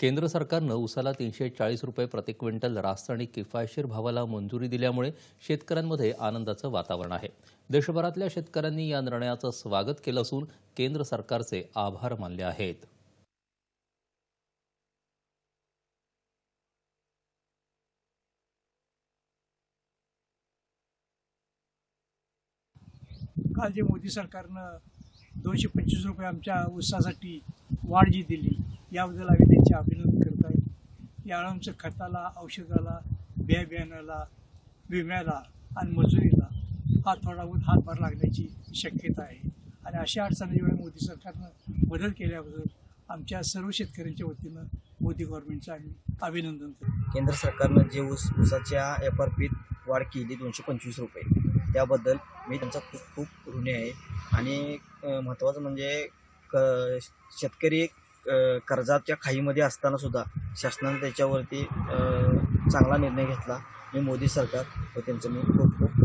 केंद्र सरकारनं उसाला तीनशे चाळीस रुपये प्रति क्विंटल रास्त आणि किफायतशीर भावाला मंजुरी दिल्यामुळे शेतकऱ्यांमध्ये आनंदाचं वातावरण आहे. देशभरातल्या शेतकऱ्यांनी या निर्णयाचं स्वागत केलं असून केंद्र सरकारचे आभार मानले आहेत. काल जे मोदी सरकारनं दोनशे पंचवीस रुपये आमच्या ऊसासाठी वाढ जी दिली याबद्दल आम्ही त्यांचे अभिनंदन करत आहे. या आमचं खताला औषधाला बिया बियाण्याला विम्याला आणि मजुरीला हा थोडा बहुत हातभार लागण्याची शक्यता आहे. आणि अशा अडचणीवेळी मोदी सरकारनं बदल केल्याबद्दल आमच्या सर्व शेतकऱ्यांच्या वतीनं मोदी गव्हर्नमेंटचं आम्ही अभिनंदन करतो. केंद्र सरकारनं जे ऊस ऊसाच्या एफ आर पीत वाढ केली दोनशे पंचवीस रुपये. त्याबद्दल मी त्यांचा खूप खूप ऋणी आहे. आणि महत्त्वाचं म्हणजे क शेतकरी कर्जाच्या खाईमध्ये असताना सुद्धा शासनाने त्याच्यावरती चांगला निर्णय घेतला. मी मोदी सरकार व त्यांचं मी खूप